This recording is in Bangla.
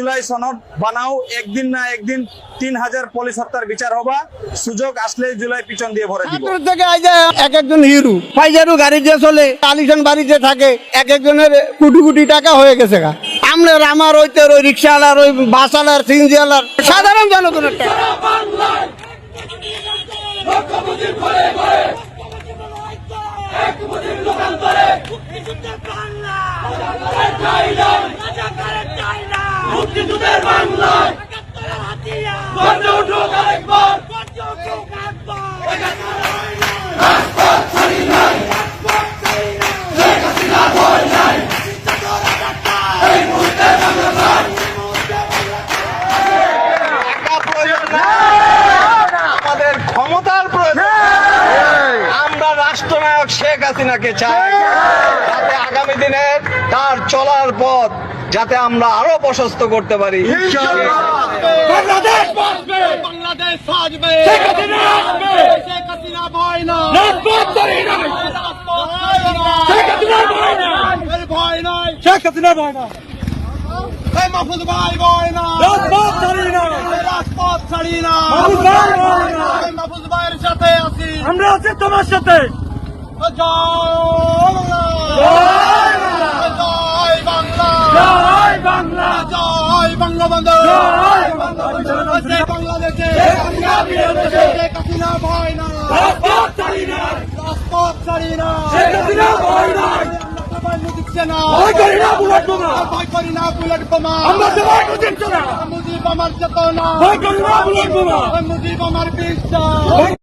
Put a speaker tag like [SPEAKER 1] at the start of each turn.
[SPEAKER 1] জুলাই সনদ বানাও একদিন না একদিন তিন হাজার পুলিশ হত্যার বিচার হবা। সুযোগ আসলে জুলাই পিছন দিয়ে ভরে দিব।
[SPEAKER 2] থেকে এক একজন হিরু পাইজারু গাড়ি যে চলে আলিশান বাড়িতে থাকে এক একজনের কোটি কোটি টাকা হয়ে গেছে গা। আপনার আমার ওইতে ওই রিক্সাওয়ালার ওই বাসওয়ালার সিএনজিওয়ালার সাধারণ জনগণের টাকা।
[SPEAKER 3] মুক্তিযুদ্ধের বাংলায়। উঠুক আরেকবার।
[SPEAKER 1] আমাদের ক্ষমতার প্রয়োজন। আমরা রাষ্ট্রনায়ক শেখ হাসিনাকে চাই। আগামী দিনে তার চলার পথ যাতে আমরা আরও প্রশস্ত করতে পারি।
[SPEAKER 3] মাহফুজ ভাই ভয় না। রাজপথ ছাড়ি না। রাজপথ ছাড়ি মাহফুজ ভাইয়ের সাথে আছি। আমরা আছি তোমার সাথে। জয় বাংলা বাংলাদেশে। হাসিনা ভয় না রাজপথ ছাড়ি না। ভয় করি না বুলেট বোমা। ভয় করি না বুলেট বোমা। আমরা সবাই বুঝিচ্ছ না। মুজিব আমার চেতনা। ভয় করি না বুলেট বোমা। মুজিব আমার বিশ্বাস।